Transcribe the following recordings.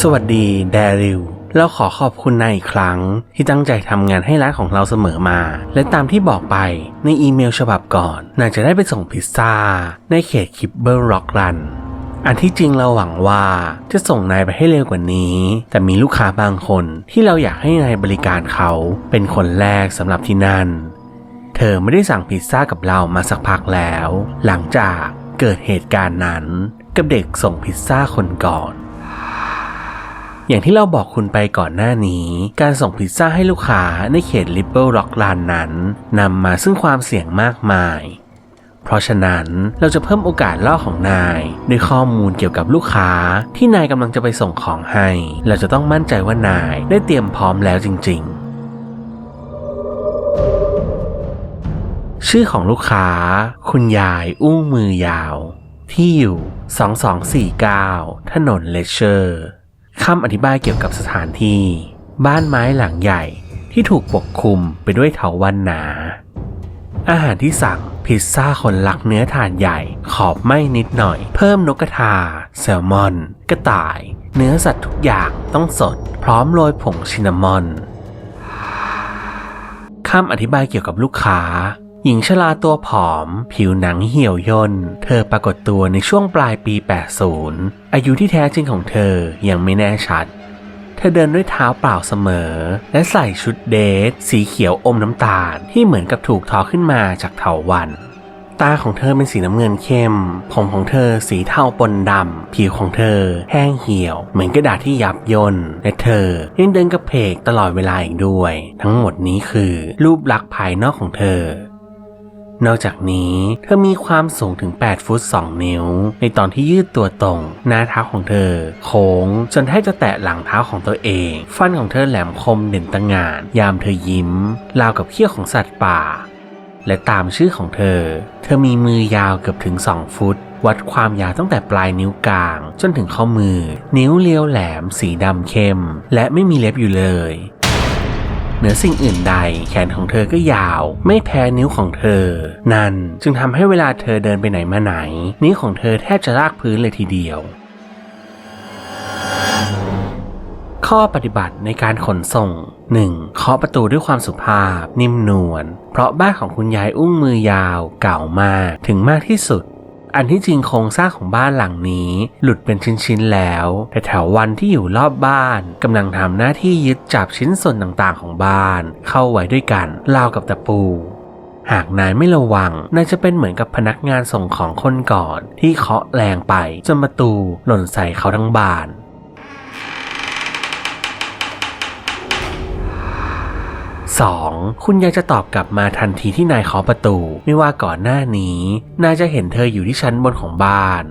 สวัสดีแดริลเราขอขอบคุณนายอีกครั้งที่ตั้งใจทำงานให้ร้านของเราเสมอมา และตามที่บอกไปในอีเมลฉบับก่อนนายจะได้ไปส่งพิซซ่า ในเขตคิปเบอร์ร็อกรันอันที่จริงเราหวังว่าจะส่งนายไปให้เร็วกว่านี้ แต่มีลูกค้าบางคนที่เราอยากให้นายบริการเขาเป็นคนแรกสำหรับที่นั่น เธอไม่ได้สั่งพิซซ่ากับเรามาสักพักแล้ว หลังจากเกิดเหตุการณ์นั้นกับเด็กส่งพิซซ่าคนก่อน อย่างที่เราบอกคุณไปก่อนหน้านี้ การส่งพิซซ่าให้ลูกค้าในเขตลิเปิลร็อกลานนั้นนำมาซึ่งความเสี่ยงมากมาย เพราะฉะนั้นเราจะเพิ่มโอกาสล่อของนายด้วยข้อมูลเกี่ยวกับลูกค้าที่นายกำลังจะไปส่งของให้ เราจะต้องมั่นใจว่านายได้เตรียมพร้อมแล้วจริง ๆชื่อของลูกค้า คุณยายอุ้งมือยาว ที่อยู่ 2249 ถนนเลเชอร์ คำอธิบายเกี่ยวกับสถานที่ บ้านไม้หลังใหญ่ที่ถูกปกคลุมไปด้วยเถาวันหนา อาหารที่สั่งพิซซ่าคนลักเนื้อถาดใหญ่ขอบไม้นิดหน่อย เพิ่มนกกระทา แซลมอน กระต่าย เนื้อสัตว์ทุกอย่างต้องสด พร้อมโรยผงชินนามอนคำอธิบายเกี่ยวกับลูกค้า หญิงชราตัวผอม ผิวหนังเหี่ยวย่น เธอปรากฏตัวในช่วงปลายปี 80 อายุที่แท้จริงของเธอยังไม่แน่ชัด เธอเดินด้วยเท้าเปล่าเสมอ และใส่ชุดเดท สีเขียวอมน้ำตาล ที่เหมือนกับถูกทอขึ้นมาจากเถาวัน ตาของเธอเป็นสีน้ำเงินเข้ม ผมของเธอสีเทาปนดำ ผิวของเธอแห้งเหี่ยว เหมือนกระดาษที่ยับย่นและเธอยังเดินกระเพกตลอดเวลาอีกด้วย ทั้งหมดนี้คือรูปลักษณ์ภายนอกของเธอ นอกจากนี้เธอมีความสูงถึง 8 ฟุต 2 นิ้ว ในตอนที่ยืดตัวตรง หน้าเท้าของเธอ โค้งจนแทบจะแตะหลังเท้าของตัวเอง ฟันของเธอแหลมคมเด่นตะงาน ยามเธอยิ้ม ราวกับเขี้ยวของสัตว์ป่า และตามชื่อของเธอ เธอมีมือยาวเกือบถึง 2 ฟุต วัดความยาวตั้งแต่ปลายนิ้วกลาง จนถึงข้อมือ นิ้วเลี้ยวแหลม สีดำเข้ม และไม่มีเล็บอยู่เลย เหนือสิ่งอื่นใด แขนของเธอก็ยาว ไม่แพ้นิ้วของเธอ นั่นจึงทำให้เวลาเธอเดินไปไหนมาไหน นิ้วของเธอแทบจะลากพื้นเลยทีเดียว ข้อปฏิบัติในการขนส่ง 1. เคาะประตูด้วยความสุภาพ นิ่มนวลเพราะบ้านของคุณยายอุ้งมือยาวเก่ามากถึงมากที่สุด อันที่จริงโครงสร้างของบ้านหลังนี้ หลุดเป็นชิ้นๆแล้ว แต่แถววันที่อยู่รอบบ้านกำลังทำหน้าที่ยึดจับชิ้นส่วนต่างๆของบ้าน เข้าไว้ด้วยกันราวกับตะปูหากนายไม่ระวัง นายจะเป็นเหมือนกับพนักงานส่งของคนก่อน ที่เคาะแรงไปจนประตูหล่นใส่เขาทั้งบาน 2. คุณยายจะตอบกลับมาทันทีที่นายเคาะประตู ไม่ว่าก่อนหน้านี้ นายจะเห็นเธออยู่ที่ชั้นบนของบ้าน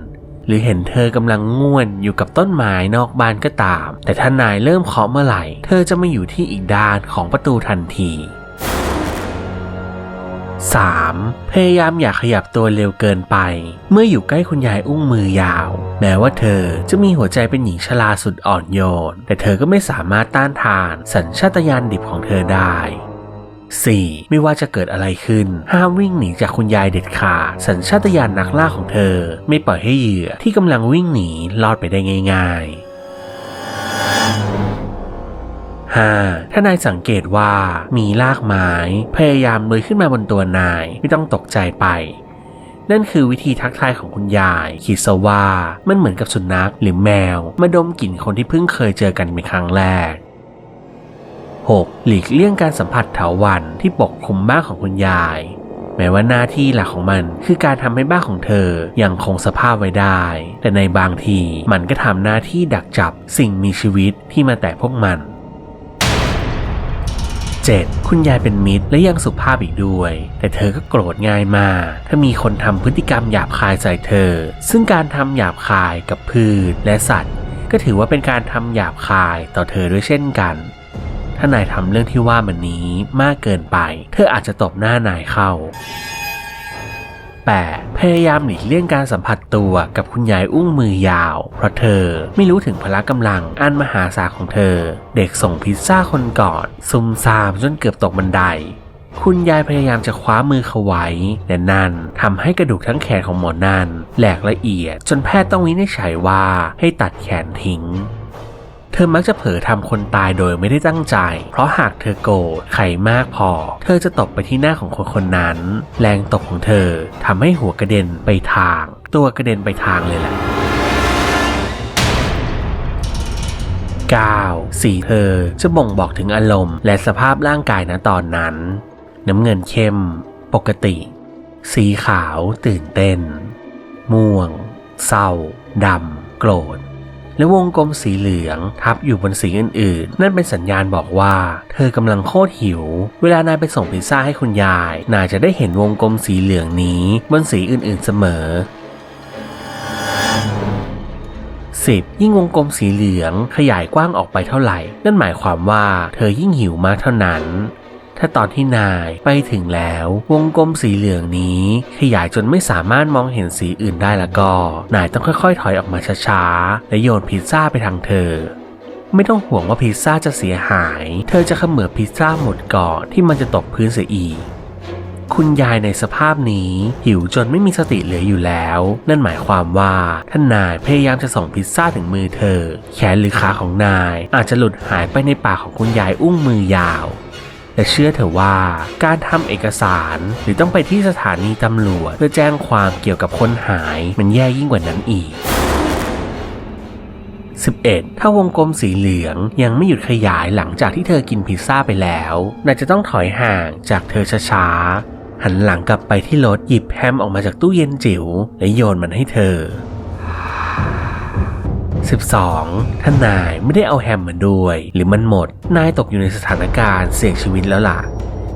หรือเห็นเธอกำลังง่วนอยู่กับต้นไม้นอกบ้านก็ตาม แต่ถ้านายเริ่มเคาะเมื่อไหร่ เธอจะมาอยู่ที่อีกด้านของประตูทันที 3. พยายามอย่าขยับตัวเร็วเกินไป เมื่ออยู่ใกล้คุณยายอุ้งมือยาว แม้ว่าเธอจะมีหัวใจเป็นหญิงชราสุดอ่อนโยน แต่เธอก็ไม่สามารถต้านทาน สัญชาตญาณดิบของเธอได้ 4. ไม่ว่าจะเกิดอะไรขึ้น ห้ามวิ่งหนีจากคุณยายเด็ดขาดสัญชาตญาณนักล่าของเธอ ไม่ปล่อยให้เหยื่อที่กำลังวิ่งหนีรอดไปได้ง่าย ๆ 5. ถ้านายสังเกตว่ามีรากไม้พยายามเลื้อยขึ้นมาบนตัวนายไม่ต้องตกใจไป นั่นคือวิธีทักทายของคุณยายคิดซะว่ามันเหมือนกับสุนัขหรือแมว มาดมกลิ่นคนที่เพิ่งเคยเจอกันเป็นครั้งแรก 6. หลีกเลี่ยงการสัมผัสเถาวันที่ปกคลุมบ้านของคุณยาย แม้ว่าหน้าที่หลักของมันคือการทำให้บ้านของเธอยังคงสภาพไว้ได้ แต่ในบางทีมันก็ทำหน้าที่ดักจับสิ่งมีชีวิตที่มาแตะพวกมัน 7. คุณยายเป็นมิตรและยังสุภาพอีกด้วย แต่เธอก็โกรธง่ายมาก ถ้ามีคนทำพฤติกรรมหยาบคายใส่เธอ ซึ่งการทำหยาบคายกับพืชและสัตว์ ก็ถือว่าเป็นการทำหยาบคายต่อเธอด้วยเช่นกัน ถ้านายทำเรื่องที่ว่ามันนี้มากเกินไป เธออาจจะตบหน้านายเข้า 8. พยายามหลีกเลี่ยงการสัมผัสตัวกับคุณยายอุ้งมือยาว เพราะเธอไม่รู้ถึงพละกำลังอันมหาศาลของเธอ เด็กส่งพิซซ่าคนก่อน ซุ่มซ่ามจนเกือบตกบันได คุณยายพยายามจะคว้ามือเขาไว้แต่นั่นทำให้กระดูกทั้งแขนของหมอนั่นแหลกละเอียด จนแพทย์ต้องวินิจฉัยว่าให้ตัดแขนทิ้ง เธอมักจะเผลอทำคนตายโดยไม่ได้ตั้งใจ เพราะหากเธอโกรธใครมากพอ เธอจะตบไปที่หน้าของคนคนนั้น แรงตบของเธอทำให้หัวกระเด็นไปทาง ตัวกระเด็นไปทางเลยแหละ 9. สีเธอจะบ่งบอกถึงอารมณ์ และสภาพร่างกายณตอนนั้น น้ำเงินเข้ม ปกติ สีขาวตื่นเต้น ม่วง เศร้าดำ โกรธ และวงกลมสีเหลืองทับอยู่บนสีอื่นๆ นั่นเป็นสัญญาณบอกว่า เธอกำลังโคตรหิว เวลานายไปส่งพิซซ่าให้คุณยาย นายจะได้เห็นวงกลมสีเหลืองนี้บนสีอื่นๆเสมอ 10. ยิ่งวงกลมสีเหลืองขยายกว้างออกไปเท่าไหร่ นั่นหมายความว่าเธอยิ่งหิวมากเท่านั้น ถ้าตอนที่นายไปถึงแล้ว วงกลมสีเหลืองนี้ ขยายจนไม่สามารถมองเห็นสีอื่นได้แล้วก็ นายต้องค่อยๆ ถอยออกมาช้าๆ และโยนพิซซ่าไปทางเธอไม่ต้องห่วงว่าพิซซ่าจะเสียหาย เธอจะเขมือบพิซซ่าหมดก่อนที่มันจะตกพื้นเสียอีก คุณยายในสภาพนี้หิวจนไม่มีสติเหลืออยู่แล้ว นั่นหมายความว่าท่านนายพยายามจะส่งพิซซ่าถึงมือเธอ แขนหรือขาของนายอาจจะหลุดหายไปในปากของคุณยายอุ้งมือยาว แต่เชื่อเถอะว่าการทำเอกสารหรือต้องไปที่สถานีตำรวจ เพื่อแจ้งความเกี่ยวกับคนหายมันแย่ยิ่งกว่านั้นอีก 11. ถ้าวงกลมสีเหลืองยังไม่หยุดขยายหลังจากที่เธอกินพิซซ่าไปแล้วนายจะต้องถอยห่างจากเธอช้าๆหันหลังกลับไปที่รถหยิบแฮมออกมาจากตู้เย็นจิ๋วและโยนมันให้เธอ 12. ถ้านนายไม่ได้เอาแฮมมาด้วย หรือมันหมด นายตกอยู่ในสถานการณ์เสี่ยงชีวิตแล้วล่ะ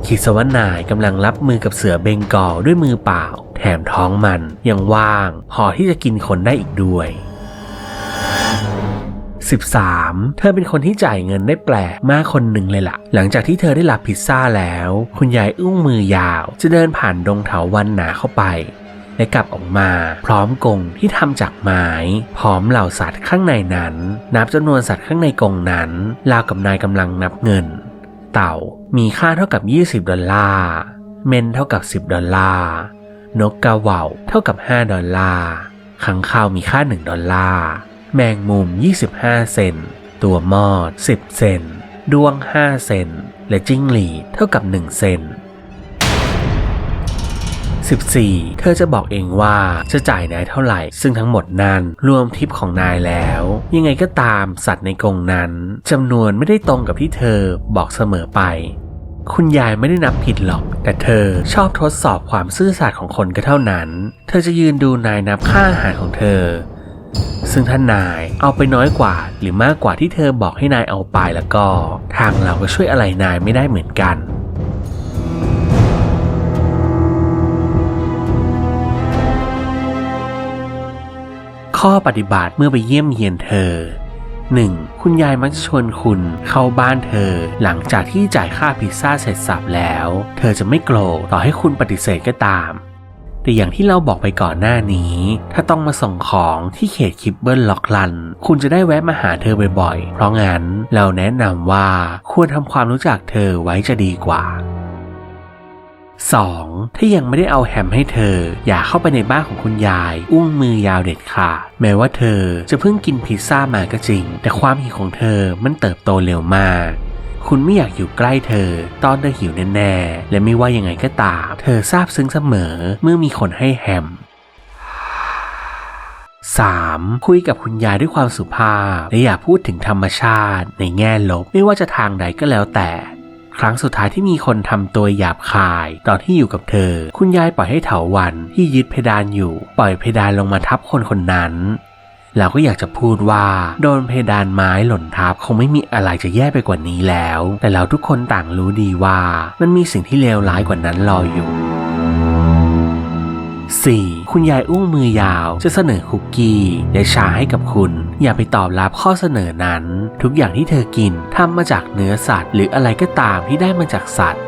คิดซะว่านายกำลังรับมือกับเสือเบงกอลด้วยมือเปล่า แถมท้องมันยังว่าง พอที่จะกินคนได้อีกด้วย 13. เธอเป็นคนที่จ่ายเงินได้แปลกมากคนหนึ่งเลยล่ะ หลังจากที่เธอได้รับพิซซ่าแล้ว คุณยายอุ้งมือยาว จะเดินผ่านดงเถาวันหนาเข้าไป และกลับออกมา พร้อมกรงที่ทำจากไม้ พร้อมเหล่าสัตว์ข้างในนั้น นับจำนวนสัตว์ข้างในกรงนั้นราวกับนายกำลังนับเงิน เต่ามีค่าเท่ากับ 20 ดอลลาร์เมนเท่ากับ 10 ดอลลาร์นกกาเหว่าเท่ากับ 5 ดอลลาร์ขังคาวมีค่า 1 ดอลลาร์แมงมุม 25 เซนต์ตัวมอด 10 เซนต์ดวง 5 เซนต์และจิ้งหรีดเท่ากับ 1 เซนต์ 14. เธอจะบอกเองว่าจะจ่ายนายเท่าไหร่ ซึ่งทั้งหมดนั้นรวมทิปของนายแล้ว ยังไงก็ตามสัตว์ในกรงนั้นจำนวนไม่ได้ตรงกับที่เธอบอกเสมอไป คุณยายไม่ได้นับผิดหรอก แต่เธอชอบทดสอบความซื่อสัตย์ของคนก็เท่านั้น เธอจะยืนดูนายนับค่าอาหารของเธอ ซึ่งถ้านนายเอาไปน้อยกว่าหรือมากกว่าที่เธอบอกให้นายเอาไปแล้วก็ ทางเราก็ช่วยอะไรนายไม่ได้เหมือนกัน ข้อปฏิบัติเมื่อไปเยี่ยมเยียนเธอ 1. คุณยายมักจะชวนคุณเข้าบ้านเธอ หลังจากที่จ่ายค่าพิซซ่าเสร็จสับแล้ว เธอจะไม่โกรธต่อให้คุณปฏิเสธก็ตาม แต่อย่างที่เราบอกไปก่อนหน้านี้ ถ้าต้องมาส่งของที่เขตคิปเบิลล็อกลัน คุณจะได้แวะมาหาเธอบ่อยๆ เพราะงั้นเราแนะนำว่าควรทำความรู้จักเธอไว้จะดีกว่า 2. ถ้ายังไม่ได้เอาแฮมให้เธอ อย่าเข้าไปในบ้านของคุณยาย อุ้งมือยาวเด็ดขาดแม้ว่าเธอจะเพิ่งกินพิซซ่ามาก็จริง แต่ความหิวของเธอมันเติบโตเร็วมาก คุณไม่อยากอยู่ใกล้เธอ ตอนเธอหิวแน่ๆและไม่ว่ายังไงก็ตามเธอซาบซึ้งเสมอเมื่อมีคนให้แฮม 3. คุยกับคุณยายด้วยความสุภาพ และอย่าพูดถึงธรรมชาติในแง่ลบไม่ว่าจะทางใดก็แล้วแต่ ครั้งสุดท้ายที่มีคนทำตัวหยาบคาย ตอนที่อยู่กับเธอ คุณยายปล่อยให้เถาวันที่ยึดเพดานอยู่ ปล่อยเพดานลงมาทับคนคนนั้นเราก็อยากจะพูดว่า โดนเพดานไม้หล่นทับคงไม่มีอะไรจะแย่ไปกว่านี้แล้ว แต่เราทุกคนต่างรู้ดีว่า มันมีสิ่งที่เลวร้ายกว่านั้นรออยู่ 4. คุณยายอุ้งมือยาวจะเสนอคุกกี้และชาให้กับคุณ อย่าไปตอบรับข้อเสนอนั้น ทุกอย่างที่เธอกินทำมาจากเนื้อสัตว์ หรืออะไรก็ตามที่ได้มาจากสัตว์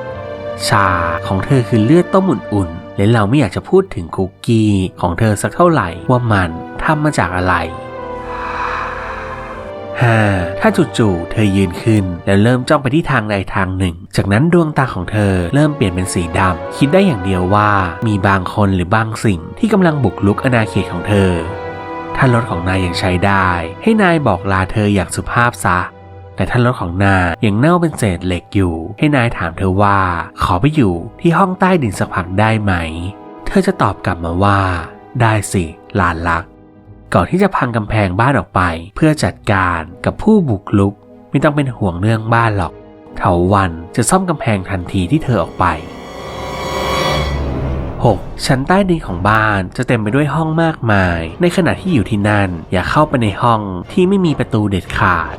ชาของเธอคือเลือดต้มอุ่นๆและเราไม่อยากจะพูดถึงคุกกี้ของเธอสักเท่าไหร่ว่ามันทำมาจากอะไร 5. ถ้าจู่ๆเธอยืนขึ้น แล้วเริ่มจ้องไปที่ทางใดทางหนึ่ง จากนั้นดวงตาของเธอเริ่มเปลี่ยนเป็นสีดำคิดได้อย่างเดียวว่า มีบางคนหรือบางสิ่งที่กำลังบุกลุกอาณาเขตของเธอ ถ้ารถของนายยังใช้ได้ ให้นายบอกลาเธออย่างสุภาพซะ แต่ถ้ารถของนายยังเน่าเป็นเศษเหล็กอยู่ ให้นายถามเธอว่า ขอไปอยู่ที่ห้องใต้ดินสักพักได้ไหม เธอจะตอบกลับมาว่า ได้สิหลานรัก ก่อนที่จะพังกำแพงบ้านออกไป เพื่อจัดการกับผู้บุกลุก ไม่ต้องเป็นห่วงเรื่องบ้านหรอกเถาวันจะซ่อมกำแพงทันทีที่เธอออกไป 6. ชั้นใต้ดินของบ้านจะเต็มไปด้วยห้องมากมาย ในขณะที่อยู่ที่นั่น อย่าเข้าไปในห้องที่ไม่มีประตูเด็ดขาด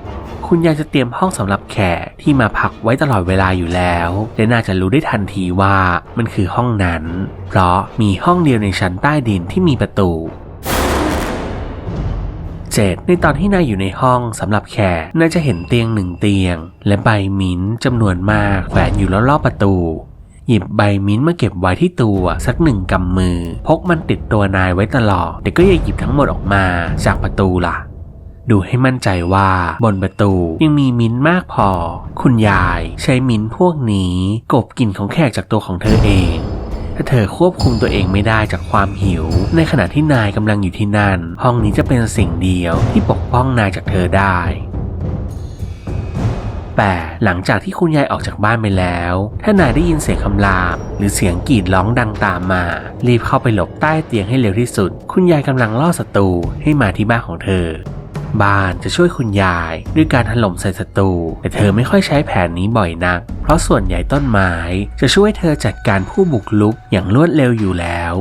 คุณยายจะเตรียมห้องสำหรับแขกที่มาพักไว้ตลอดเวลาอยู่แล้ว และน่าจะรู้ได้ทันทีว่ามันคือห้องนั้น เพราะมีห้องเดียวในชั้นใต้ดินที่มีประตู 7. ในตอนที่นายอยู่ในห้องสำหรับแขกนายจะเห็นเตียงหนึ่งเตียง และใบมิ้นจำนวนมากแขวนอยู่รอบๆประตู หยิบใบมิ้นท์มาเก็บไว้ที่ตัวสักหนึ่งกำมือ พกมันติดตัวนายไว้ตลอด แต่ก็อย่าหยิบทั้งหมดออกมาจากประตูล่ะ ดูให้มั่นใจว่าบนประตูยังมีมิ้นท์มากพอ คุณยายใช้มิ้นท์พวกนี้กบกลิ่นของแขกจากตัวของเธอเอง ถ้าเธอควบคุมตัวเองไม่ได้จากความหิว ในขณะที่นายกำลังอยู่ที่นั่น ห้องนี้จะเป็นสิ่งเดียวที่ปกป้องนายจากเธอได้ แต่หลังจากที่คุณยายออกจากบ้านไปแล้ว ถ้านายได้ยินเสียงคำรามหรือเสียงกรีดร้องดังตามมา รีบเข้าไปหลบใต้เตียงให้เร็วที่สุด คุณยายกำลังล่อศัตรูให้มาที่บ้านของเธอ บ้านจะช่วยคุณยายด้วยการถล่มใส่ศัตรูแต่เธอไม่ค่อยใช้แผนนี้บ่อยนัก เพราะส่วนใหญ่ต้นไม้จะช่วยเธอจัดการผู้บุกลุกอย่างรวดเร็วอยู่แล้ว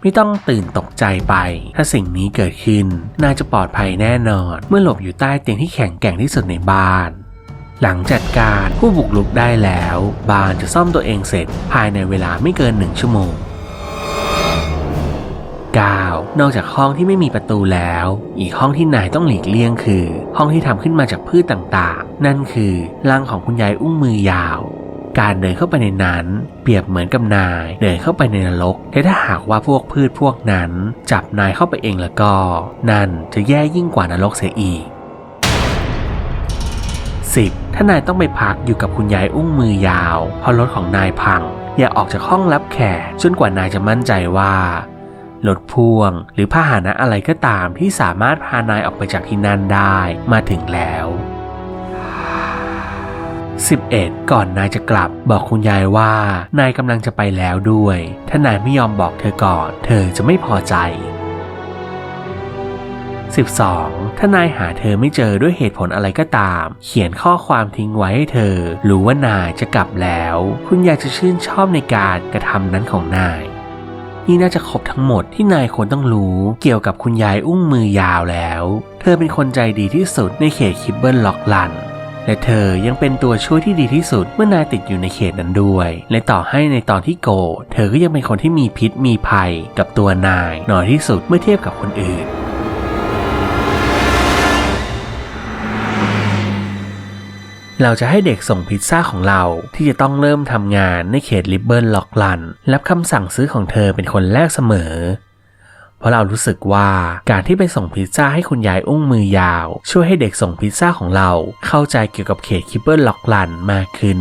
ไม่ต้องตื่นตกใจไป ถ้าสิ่งนี้เกิดขึ้นนายจะปลอดภัยแน่นอน เมื่อหลบอยู่ใต้เตียงที่แข็งแกร่งที่สุดในบ้าน หลังจัดการผู้บุกลุกได้แล้วบ้านจะซ่อมตัวเองเสร็จภายในเวลาไม่เกินหนึ่งชั่วโมง 9. นอกจากห้องที่ไม่มีประตูแล้ว อีกห้องที่นายต้องหลีกเลี่ยงคือ ห้องที่ทำขึ้นมาจากพืชต่างๆ นั่นคือร่างของคุณยายอุ้งมือยาว การเดินเข้าไปในนั้น เปรียบเหมือนกับนายเดินเข้าไปในนรกแต่ถ้าหากว่าพวกพืชพวกนั้น จับนายเข้าไปเองแล้วก็ นั่นจะแย่ยิ่งกว่านรกเสียอีก 10. ถ้านายต้องไปพักอยู่กับคุณยายอุ้งมือยาวเพราะรถของนายพัง อย่าออกจากห้องรับแขกจนกว่านายจะมั่นใจว่ารถพ่วง หรือพาหนะอะไรก็ตามที่สามารถพานายออกไปจากที่นั่นได้มาถึงแล้ว 11. ก่อนนายจะกลับ บอกคุณยายว่านายกำลังจะไปแล้วด้วย ถ้านายไม่ยอมบอกเธอก่อน เธอจะไม่พอใจ 12. ถ้านายหาเธอไม่เจอด้วยเหตุผลอะไรก็ตาม เขียนข้อความทิ้งไว้ให้เธอ รู้ว่านายจะกลับแล้ว คุณอยากจะชื่นชอบในการกระทำนั้นของนายนี่น่าจะครบทั้งหมดที่นายควรต้องรู้เกี่ยวกับคุณยายอุ้งมือยาวแล้ว เธอเป็นคนใจดีที่สุดในเขตคิบเบิลล็อกลัน และเธอยังเป็นตัวช่วยที่ดีที่สุดเมื่อนายติดอยู่ในเขตนั้นด้วย และต่อให้ในตอนที่โก เธอก็ยังเป็นคนที่มีพิษมีภัยกับตัวนายน้อยที่สุดเมื่อเทียบกับคนอื่น เราจะให้เด็กส่งพิซซ่าของเราที่จะต้องเริ่มทำงานในเขตลิบเบิลล็อกลันรับคำสั่งซื้อของเธอเป็นคนแรกเสมอ เพราะเรารู้สึกว่าการที่ไปส่งพิซซ่าให้คุณยายอุ้งมือยาว ช่วยให้เด็กส่งพิซซ่าของเราเข้าใจเกี่ยวกับเขตคิบเบิลล็อกลันมากขึ้น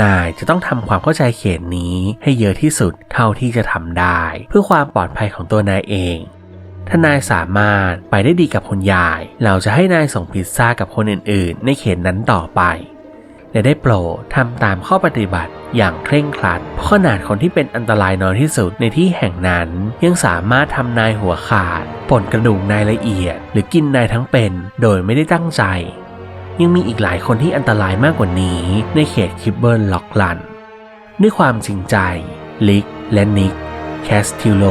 นายจะต้องทำความเข้าใจเขตนี้ให้เยอะที่สุดเท่าที่จะทำได้ เพื่อความปลอดภัยของตัวนายเอง ถ้านายสามารถไปได้ดีกับคุณยาย เราจะให้นายส่งพิซซ่ากับคนอื่นๆ ในเขตนั้นต่อไปและได้โปรดทำตามข้อปฏิบัติอย่างเคร่งครัด เพราะขนาดคนที่เป็นอันตรายน้อยที่สุดในที่แห่งนั้น ยังสามารถทำนายหัวขาดป่นกระดูกนายละเอียด หรือกินนายทั้งเป็น โดยไม่ได้ตั้งใจ ยังมีอีกหลายคนที่อันตรายมากกว่านี้ในเขตคิบเบิลล็อกลัน ด้วยความจริงใจ ลิกและนิก แคสติโล